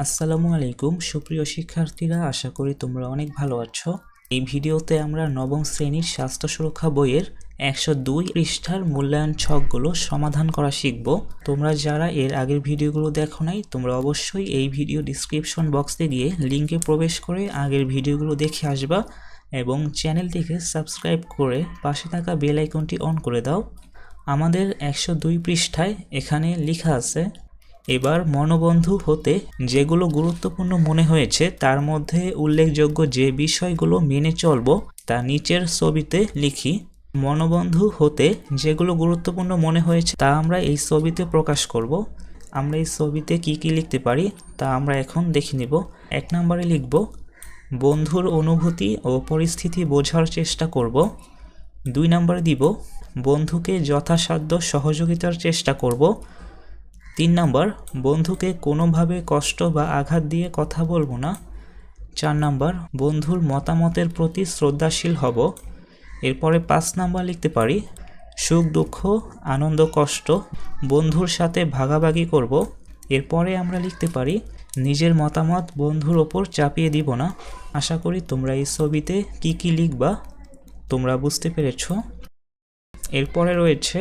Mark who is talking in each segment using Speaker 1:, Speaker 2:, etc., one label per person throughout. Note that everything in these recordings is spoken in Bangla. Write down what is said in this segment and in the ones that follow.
Speaker 1: আসসালামু আলাইকুম। সুপ্রিয় শিক্ষার্থীরা, আশা করি তোমরা অনেক ভালো আছো। এই ভিডিওতে আমরা নবম শ্রেণির স্বাস্থ্য সুরক্ষা বইয়ের একশো দুই পৃষ্ঠার মূল্যায়ন ছকগুলো সমাধান করা শিখব। তোমরা যারা এর আগের ভিডিওগুলো দেখো নাই, তোমরা অবশ্যই এই ভিডিও ডিসক্রিপশন বক্সে গিয়ে লিঙ্কে প্রবেশ করে আগের ভিডিওগুলো দেখে আসবা এবং চ্যানেলটিকে সাবস্ক্রাইব করে পাশে থাকা বেল আইকনটি অন করে দাও। আমাদের একশো দুই পৃষ্ঠায় এখানে লেখা আছে এবার মনোবন্ধু হতে যেগুলো গুরুত্বপূর্ণ মনে হয়েছে, তার মধ্যে উল্লেখযোগ্য যে বিষয়গুলো মেনে চলব, তা নিচের ছবিতে লিখি। মনোবন্ধু হতে যেগুলো গুরুত্বপূর্ণ মনে হয়েছে, তা আমরা এই ছবিতে প্রকাশ করব। আমরা এই ছবিতে কি কি লিখতে পারি, তা আমরা এখন দেখে নিব। এক নম্বরে লিখব, বন্ধুর অনুভূতি ও পরিস্থিতি বোঝার চেষ্টা করব। দুই নম্বরে দিব, বন্ধুকে যথাসাধ্য সহযোগিতার চেষ্টা করব। তিন নম্বর, বন্ধুকে কোনোভাবে কষ্ট বা আঘাত দিয়ে কথা বলব না। চার নাম্বার, বন্ধুর মতামতের প্রতি শ্রদ্ধাশীল হব। এরপরে পাঁচ নাম্বার লিখতে পারি, সুখ, দুঃখ, আনন্দ, কষ্ট বন্ধুর সাথে ভাগাভাগি করব। এরপরে আমরা লিখতে পারি, নিজের মতামত বন্ধুর ওপর চাপিয়ে দিব না। আশা করি তোমরা এই ছবিতে কি কি লিখবা তোমরা বুঝতে পেরেছ। এরপরে রয়েছে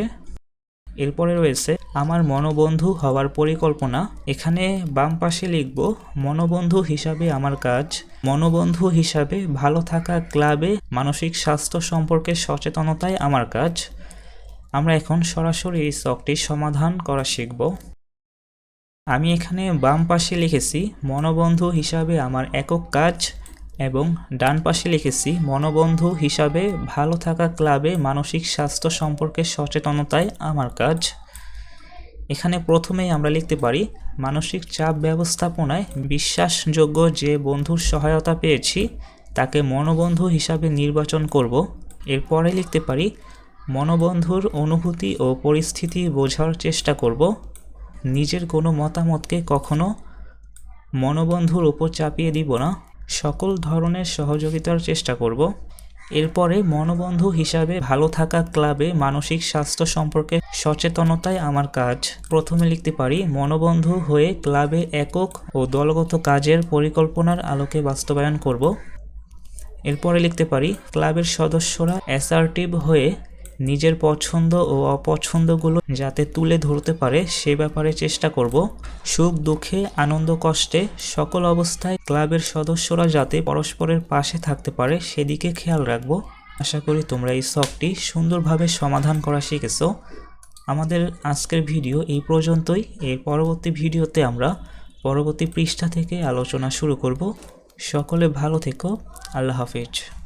Speaker 1: এরপরে রয়েছে, আমার মনোবন্ধু হওয়ার পরিকল্পনা। এখানে বাম পাশে লিখব, মনোবন্ধু হিসাবে আমার কাজ, মনোবন্ধু হিসাবে ভালো থাকা ক্লাবে মানসিক স্বাস্থ্য সম্পর্কে সচেতনতায় আমার কাজ। আমরা এখন সরাসরি এই শখটি সমাধান করা শিখব। আমি এখানে বাম পাশে লিখেছি, মনোবন্ধু হিসাবে আমার একক কাজ এবং ডান পাশে লিখেছি, মনোবন্ধু হিসাবে ভালো থাকা ক্লাবে মানসিক স্বাস্থ্য সম্পর্কে সচেতনতায় আমার কাজ। এখানে প্রথমেই আমরা লিখতে পারি, মানসিক চাপ ব্যবস্থাপনায় বিশ্বাসযোগ্য যে বন্ধুর সহায়তা পেয়েছি, তাকে মনোবন্ধু হিসাবে নির্বাচন করব। এরপরে লিখতে পারি, মনোবন্ধুর অনুভূতি ও পরিস্থিতি বোঝার চেষ্টা করব। নিজের কোনো মতামতকে কখনো মনোবন্ধুর উপর চাপিয়ে দিব না। সকল ধরনের সহযোগিতার চেষ্টা করব। এরপরে মনোবন্ধু হিসাবে ভালো থাকা ক্লাবে মানসিক স্বাস্থ্য সম্পর্কে সচেতনতায় আমার কাজ। প্রথমে লিখতে পারি, মনোবন্ধু হয়ে ক্লাবে একক ও দলগত কাজের পরিকল্পনার আলোকে বাস্তবায়ন করব। এরপরে লিখতে পারি, ক্লাবের সদস্যরা অ্যাসার্টিভ হয়ে নিজের পছন্দ ও অপছন্দগুলো যাতে তুলে ধরতে পারে, সে ব্যাপারে চেষ্টা করব। সুখ, দুঃখে, আনন্দ, কষ্টে সকল অবস্থায় ক্লাবের সদস্যরা যাতে পরস্পরের পাশে থাকতে পারে, সেদিকে খেয়াল রাখব। আশা করি তোমরা এই শখটি সুন্দরভাবে সমাধান করা শিখেছো। আমাদের আজকের ভিডিও এই পর্যন্তই। এর পরবর্তী ভিডিওতে আমরা পরবর্তী পৃষ্ঠা থেকে আলোচনা শুরু করব। সকলে ভালো থেকো। আল্লাহ হাফিজ।